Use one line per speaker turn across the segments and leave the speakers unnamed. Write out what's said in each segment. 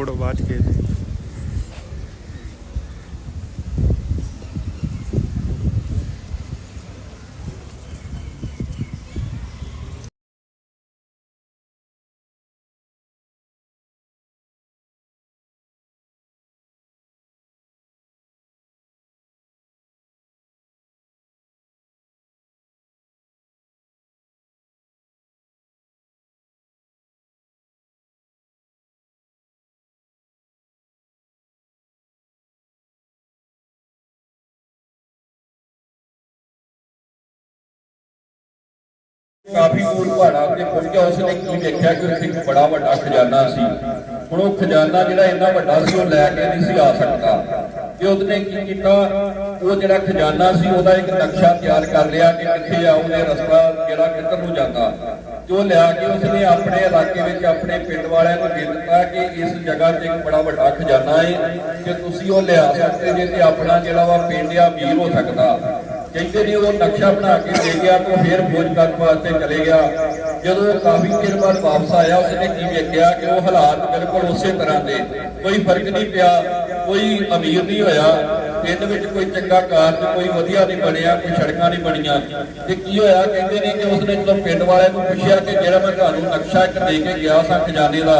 Photo ਬਾਅਦ ਚ ਖਿੱਚਦੇ
ਕਾਫੀ ਦੂਰ ਪਹਾੜਾਂ ਤੇ ਪਹੁੰਚਿਆ ਉਸਨੇ ਕੀ ਦੇਖਿਆ ਕਿ ਉੱਥੇ ਇੱਕ ਬੜਾ ਵੱਡਾ ਖਜ਼ਾਨਾ ਸੀ। ਹੁਣ ਉਹ ਖਜ਼ਾਨਾ ਜਿਹੜਾ ਇੰਨਾ ਵੱਡਾ ਸੀ, ਉਹ ਲੈ ਕੇ ਨਹੀਂ ਸੀ ਆ ਸਕਦਾ। ਤੇ ਉਹਨੇ ਕੀ ਕੀਤਾ? ਉਹ ਜਿਹੜਾ ਖਜ਼ਾਨਾ ਸੀ, ਉਹਦਾ ਇੱਕ ਨਕਸ਼ਾ ਤਿਆਰ ਕਰ ਲਿਆ ਕਿ ਕਿੱਥੇ ਆਉਂਦੇ ਰਸਤਾ ਜਿਹੜਾ ਕਿੱਧਰ ਨੂੰ ਜਾਂਦਾ। ਤੇ ਉਹ ਲਿਆ ਕੇ ਉਸਨੇ ਆਪਣੇ ਇਲਾਕੇ ਵਿੱਚ ਆਪਣੇ ਪਿੰਡ ਵਾਲਿਆਂ ਨੂੰ ਦੇ ਦਿੱਤਾ ਕਿ ਇਸ ਜਗ੍ਹਾ ਤੇ ਇੱਕ ਬੜਾ ਵੱਡਾ ਖਜ਼ਾਨਾ ਹੈ ਕਿ ਤੁਸੀਂ ਉਹ ਲਿਆ ਸਕਦੇ ਜੇ ਤੇ ਆਪਣਾ ਜਿਹੜਾ ਵਾ ਪਿੰਡ ਆ ਵੀਰ ਹੋ ਸਕਦਾ। ਕਹਿੰਦੇ ਨੇ ਉਹ ਨਕਸ਼ਾ ਬਣਾ ਕੇ ਦੇ ਗਿਆ ਤਾਂ ਫਿਰ ਖੋਜ ਕਰਨ ਵਾਸਤੇ ਚਲੇ ਗਿਆ। ਜਦੋਂ ਕਾਫੀ ਚਿਰ ਬਾਅਦ ਵਾਪਸ ਆਇਆ, ਉਸਨੇ ਕੀ ਵੇਖਿਆ ਕਿ ਉਹ ਹਾਲਾਤ ਬਿਲਕੁਲ ਉਸੇ ਤਰ੍ਹਾਂ ਦੇ। ਕੋਈ ਫ਼ਰਕ ਨਹੀਂ ਪਿਆ, ਕੋਈ ਅਮੀਰ ਨਹੀਂ ਹੋਇਆ। ਪਿੰਡ ਵਿੱਚ ਕੋਈ ਚੰਗਾ ਕਾਰਜ ਕੋਈ ਵਧੀਆ ਨਹੀਂ ਬਣਿਆ, ਕੋਈ ਸੜਕਾਂ ਨਹੀਂ ਬਣੀਆਂ। ਤੇ ਕੀ ਹੋਇਆ, ਕਹਿੰਦੇ ਨੇ ਕਿ ਉਸਨੇ ਜਦੋਂ ਪਿੰਡ ਵਾਲਿਆਂ ਨੂੰ ਪੁੱਛਿਆ ਕਿ ਜਿਹੜਾ ਮੈਂ ਤੁਹਾਨੂੰ ਨਕਸ਼ਾ ਇੱਕ ਦੇ ਕੇ ਗਿਆ ਸਾਂ ਖਜ਼ਾਨੇ ਦਾ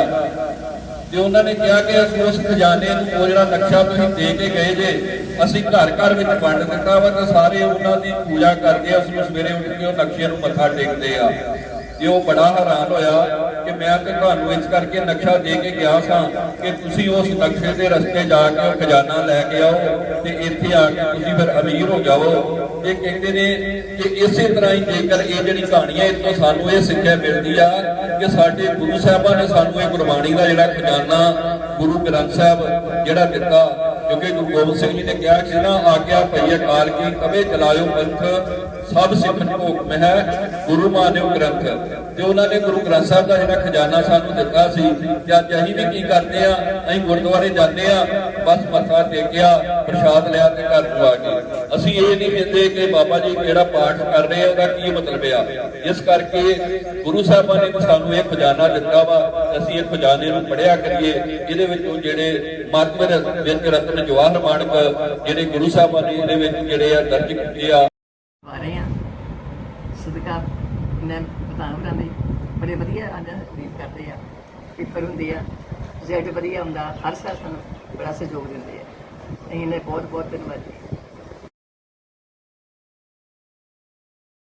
ਤੇ ਉਹਨਾਂ ਨੇ ਕਿਹਾ ਕਿ ਅਸੀਂ ਉਸ ਖਜ਼ਾਨੇ ਨੂੰ ਉਹ ਜਿਹੜਾ ਨਕਸ਼ਾ ਤੁਸੀਂ ਦੇ ਕੇ ਗਏ ਜੇ, ਅਸੀਂ ਘਰ ਘਰ ਵਿੱਚ ਵੰਡ ਦਿੱਤਾ ਵਾ, ਤੇ ਸਾਰੇ ਉਹਨਾਂ ਦੀ ਪੂਜਾ ਕਰਦੇ ਆ ਉਸ ਨੂੰ ਸਵੇਰੇ ਉੱਠ ਕੇ ਉਹ ਨਕਸ਼ੇ ਨੂੰ ਮੱਥਾ ਟੇਕਦੇ ਆ। ਤੇ ਉਹ ਬੜਾ ਹੈਰਾਨ ਹੋਇਆ ਕਿ ਮੈਂ ਤੇ ਤੁਹਾਨੂੰ ਇਸ ਕਰਕੇ ਨਕਸ਼ਾ ਦੇ ਕੇ ਗਿਆ ਸਾਂ ਕਿ ਤੁਸੀਂ ਉਸ ਨਕਸ਼ੇ ਦੇ ਰਸਤੇ ਜਾ ਕੇ ਉਹ ਖਜ਼ਾਨਾ ਲੈ ਕੇ ਆਓ ਤੇ ਇੱਥੇ ਆ ਕੇ ਤੁਸੀਂ ਫਿਰ ਅਮੀਰ ਹੋ ਜਾਓ ਇਹ ਕਹਿੰਦੇ ਨੇ ਕਿ ਇਸੇ ਤਰ੍ਹਾਂ ਹੀ ਜੇਕਰ ਇਹ ਜਿਹੜੀ ਕਹਾਣੀ ਹੈ ਇਹ ਤੋਂ ਸਾਨੂੰ ਇਹ ਸਿੱਖਿਆ ਮਿਲਦੀ ਆ ਕਿ ਸਾਡੇ ਗੁਰੂ ਸਾਹਿਬਾਂ ਨੇ ਸਾਨੂੰ ਇਹ ਗੁਰਬਾਣੀ ਦਾ ਜਿਹੜਾ ਖਜ਼ਾਨਾ ਗੁਰੂ ਗ੍ਰੰਥ ਸਾਹਿਬ ਜਿਹੜਾ ਦਿੱਤਾ, ਕਿਉਂਕਿ ਗੁਰੂ ਗੋਬਿੰਦ ਸਿੰਘ ਜੀ ਨੇ ਕਿਹਾ ਕਿ ਨਾ ਆਗਿਆ ਪਈ ਅਕਾਲ ਕੀ ਕਵੇ ਚਲਾਇਓ ਪੰਥ ਸਭ ਸਿੱਖਨ ਕੋ ਹੁਕਮ ਹੈ ਗੁਰੂ ਮਾਨਿਓ ਗ੍ਰੰਥ। ਤੇ ਉਹਨਾਂ ਨੇ ਗੁਰੂ ਗ੍ਰੰਥ ਸਾਹਿਬ ਦਾ ਜਿਹੜਾ ਖਜ਼ਾਨਾ ਸਾਨੂੰ ਦਿੱਤਾ ਸੀ ਤੇ ਅੱਜ ਅਸੀਂ ਵੀ ਕੀ ਕਰਦੇ ਆ ਅਸੀਂ ਗੁਰਦੁਆਰੇ ਜਾਂਦੇ ਆ ਬਸ ਮੱਥਾ ਟੇਕਿਆ ਪ੍ਰਸ਼ਾਦ ਲਿਆ ਤੇ ਘਰ ਨੂੰ ਆ ਗਏ। ਅਸੀਂ ਇਹ ਨਹੀਂ ਕਹਿੰਦੇ ਕਿ ਬਾਬਾ ਜੀ ਜਿਹੜਾ ਪਾਠ ਕਰ ਰਹੇ ਆ, ਉਹਦਾ ਕੀ ਮਤਲਬ ਆ? ਇਸ ਕਰਕੇ ਗੁਰੂ ਸਾਹਿਬਾਂ ਨੇ ਸਾਨੂੰ ਇਹ ਖਜ਼ਾਨਾ ਦਿੱਤਾ ਵਾ ਅਸੀਂ ਇਹ ਖਜ਼ਾਨੇ ਨੂੰ ਪੜਿਆ ਕਰੀਏ ਇਹਦੇ ਵਿੱਚੋਂ ਜਿਹੜੇ ਮਾਤਮਰ ਵਿੱਚ ਰਤਨ ਜਵਾਹਰ ਮਾਨਕ ਜਿਹੜੇ ਗੁਰੂ ਸਾਹਿਬਾਂ ਨੇ ਇਹਦੇ ਵਿੱਚ ਜਿਹੜੇ ਆ ਦਰਜ ਕੀਤੇ ਆ।
ਆ। ਰਹੇ ਹਾਂ ਸਦਕਾ ਮੈਂ ਬਤਾਉਂ ਦੇ ਬੜੇ ਵਧੀਆ ਅੱਜ ਰੀਤ ਕਰਦੇ ਆ, ਪੇਪਰ ਹੁੰਦੇ ਆ ਰਿਜ਼ਲਟ ਵਧੀਆ ਹੁੰਦਾ, ਹਰ ਸਾਲ ਸਾਨੂੰ ਬੜਾ ਸਹਿਯੋਗ ਦਿੰਦੇ ਆ। ਅਸੀਂ ਨੇ ਬਹੁਤ ਬਹੁਤ ਧੰਨਵਾਦੀ